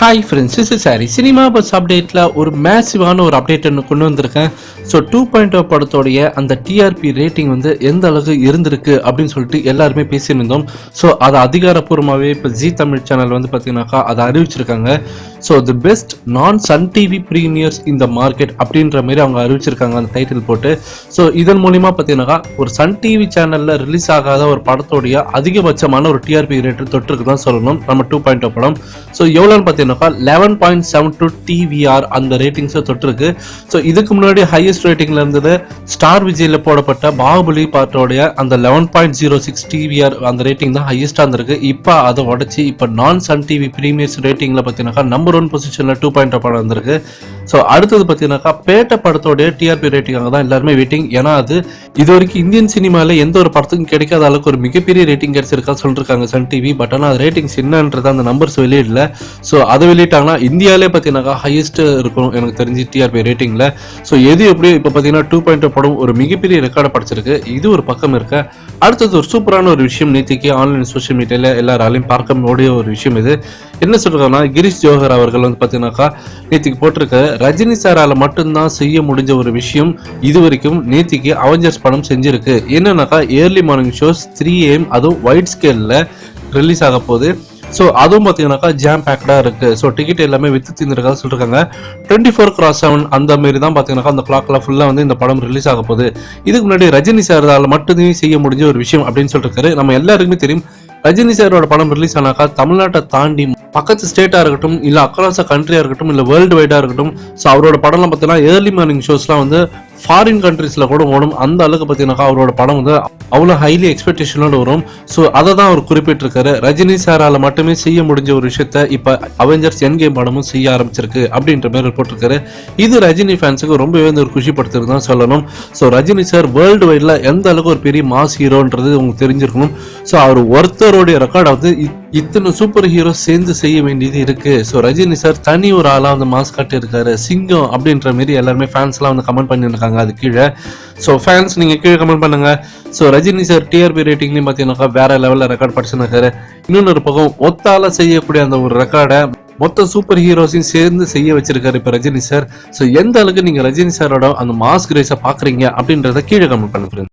Hi friends is sorry cinema buzz அப்டேட்டில் ஒரு மேசிவான ஒரு அப்டேட் ஒன்று கொண்டு வந்திருக்கேன். ஸோ டூ பாயிண்ட் ஓ படத்தோடைய அந்த டிஆர்பி ரேட்டிங் வந்து எந்த அளவுக்கு இருந்திருக்கு அப்படின்னு சொல்லிட்டு எல்லாருமே பேசியிருந்தோம். ஸோ அதை அதிகாரப்பூர்வமாகவே இப்போ ஜி தமிழ் சேனல் வந்து பார்த்தீங்கன்னாக்கா அதை அறிவிச்சிருக்காங்க. ஸோ தி பெஸ்ட் நான் சன் டிவி ப்ரீமியர்ஸ் இந்த மார்க்கெட் அப்படின்ற மாதிரி அவங்க அறிவிச்சிருக்காங்க அந்த டைட்டில் போட்டு. ஸோ இதன் மூலிமா பார்த்தீங்கன்னாக்கா ஒரு சன் டிவி சேனலில் ரிலீஸ் ஆகாத ஒரு படத்தோடைய அதிகபட்சமான ஒரு டிஆர்பி ரேட்டு தொற்றுக்கு தான் சொல்லணும். நம்ம டூ பாயிண்ட் படம் ஸோ எவ்வளோன்னு பார்த்தீங்கன்னாக்கா eleven point seven two TVR அந்த ரேட்டிங்ஸை தொற்றுருக்கு. ஸோ இதுக்கு முன்னாடி ஹையஸ்ட் ரேட்டிங்ல இருந்தது ஸ்டார் விஜயில் போடப்பட்ட பாகுபலி பாட்டோடைய அந்த eleven point zero six TVR அந்த ரேட்டிங் தான் ஹையஸ்டாக இருந்திருக்கு. இப்போ அதை உடச்சி இப்போ நான் சன் டிவி ப்ரீமியர்ஸ் ரேட்டிங்கில் பார்த்தீங்கன்னாக்கா நம்பர் ஒன் பொசிஷனில் டூ பாயிண்ட் படம் வந்திருக்கு. ஸோ அடுத்தது பார்த்தீங்கன்னாக்கா பேட்ட படத்தோடைய டிஆர்பி ரேட்டிங்காக தான் எல்லாருமே வெயிட்டிங் ஏன்னா அது இது வரைக்கும் இந்தியன் சினிமாவில் எந்த ஒரு படத்துக்கும் கிடைக்காத அளவுக்கு ஒரு மிகப்பெரிய ரேட்டிங் கிடைச்சிருக்கா சொல்லிருக்காங்க சன் டிவி பட் ஆனால் அது ரேட்டிங்ஸ் என்னன்றது அந்த நம்பர்ஸ் வெளியிடல ஸோ அதை வெளியிட்டாங்கன்னா இந்தியாவிலே பார்த்தீங்கன்னாக்கா ஹையஸ்ட் இருக்கும் எனக்கு தெரிஞ்சு டிஆர்பி ரேட்டிங்கில் ஸோ எது எப்படியோ இப்போ பார்த்தீங்கன்னா டூ பாயிண்ட் படம் ஒரு மிகப்பெரிய ரெக்கார்டை படிச்சிருக்கு. இது ஒரு பக்கம் இருக்க. அடுத்தது ஒரு சூப்பரான ஒரு விஷயம் நேத்திக்கு ஆன்லைன் சோஷியல் மீடியாவில் எல்லாராலையும் பார்க்க முடிய ஒரு விஷயம் இது. என்ன சொல்றாங்கன்னா கிரீஷ் ஜோஹர் அவர்கள் வந்து பார்த்தீங்கன்னாக்கா நேத்திக்கு போட்டிருக்க ரஜினி சாரால மட்டும்தான் செய்ய முடிஞ்ச ஒரு விஷயம் இது வரைக்கும் நேத்திக்கு அவெஞ்சர்ஸ் படம் செஞ்சிருக்கு. என்னன்னாக்கா early morning shows three AM அதுவும் ஒயிட் ஸ்கேலில் ரிலீஸ் ஆக போகுது. ஸோ அதுவும் பார்த்தீங்கன்னாக்கா ஜாம் பேக்கடாக இருக்கு. ஸோ டிக்கெட் எல்லாமே வித்து தீர்ந்துருக்காங்க சொல்லிருக்காங்க. டுவெண்ட்டி ஃபோர் கிராஸ் செவன் அந்த மாரி தான் பார்த்தீங்கன்னாக்கா அந்த கிளாக்ல ஃபுல்லாக வந்து இந்த படம் ரிலீஸ் ஆக போகுது. இதுக்கு முன்னாடி ரஜினி சாரால் மட்டுமே செய்ய முடிஞ்ச ஒரு விஷயம் அப்படின்னு சொல்லிருக்காரு. நம்ம எல்லாருக்குமே தெரியும் ரஜினி சாரோட படம் ரிலீஸ் ஆனாக்கா தமிழ்நாட்டை தாண்டி பக்கத்து ஸ்டேட்டா இருக்கட்டும் இல்ல அக்ராஸ் கண்ட்ரியா இருக்கட்டும் இல்ல வேர்ல்டு வைடா இருக்கட்டும் ஸோ அவரோட படம்லாம் பார்த்தீங்கன்னா ஏர்லி மார்னிங் ஷோஸ்லாம் வந்து ஃபாரின் கண்ட்ரீஸில் கூட ஓடும். அந்த அளவுக்கு பார்த்தீங்கன்னாக்கா அவரோட படம் வந்து அவ்வளோ ஹைலி எக்ஸ்பெக்டேஷனோட வரும். ஸோ அதை தான் அவர் குறிப்பிட்டிருக்காரு. ரஜினி சாரால் மட்டுமே செய்ய முடிஞ்ச ஒரு விஷயத்த இப்போ அவெஞ்சர்ஸ் என் கேம் படமும் செய்ய ஆரம்பிச்சிருக்கு அப்படின்ற மாதிரி போட்டிருக்காரு. இது ரஜினி ஃபேன்ஸுக்கு ரொம்பவே வந்து ஒரு குஷிப்படுத்துறது தான் சொல்லணும். ஸோ ரஜினி சார் வேர்ல்டு வைடில் எந்த அளவுக்கு ஒரு பெரிய மாஸ் ஹீரோன்றது உங்களுக்கு தெரிஞ்சிருக்கணும். ஸோ அவர் ஒருத்தருடைய ரெக்கார்டை வந்து இத்தனை சூப்பர் ஹீரோ சேர்ந்து செய்ய வேண்டியது இருக்கு. ஸோ ரஜினி சார் தனி ஒரு ஆளாக வந்து மாஸ்க் காட்டி இருக்காரு சிங்கம் அப்படின்ற மாரி எல்லாருமே ஃபேன்ஸ்லாம் வந்து கமெண்ட் பண்ணியிருக்காங்க அது கீழே. ஸோ ஃபேன்ஸ் நீங்கள் கீழே கமெண்ட் பண்ணுங்க. ஸோ ரஜினி சார் டிஆர்பி ரேட்டிங்லேயும் பார்த்தீங்கன்னாக்கா வேற லெவலில் ரெக்கார்ட் படிச்சுனாக்காரு இன்னொன்று பக்கம் ஒத்தால செய்யக்கூடிய அந்த ஒரு ரெக்கார்டை மொத்த சூப்பர் ஹீரோஸையும் சேர்ந்து செய்ய வச்சிருக்காரு இப்போ ரஜினி சார் ஸோ எந்த அளவுக்கு நீங்கள் ரஜினி சாரோட அந்த மாஸ்க் ரேஸை பார்க்குறீங்க அப்படின்றத கீழே கமெண்ட் பண்ணுறேன்.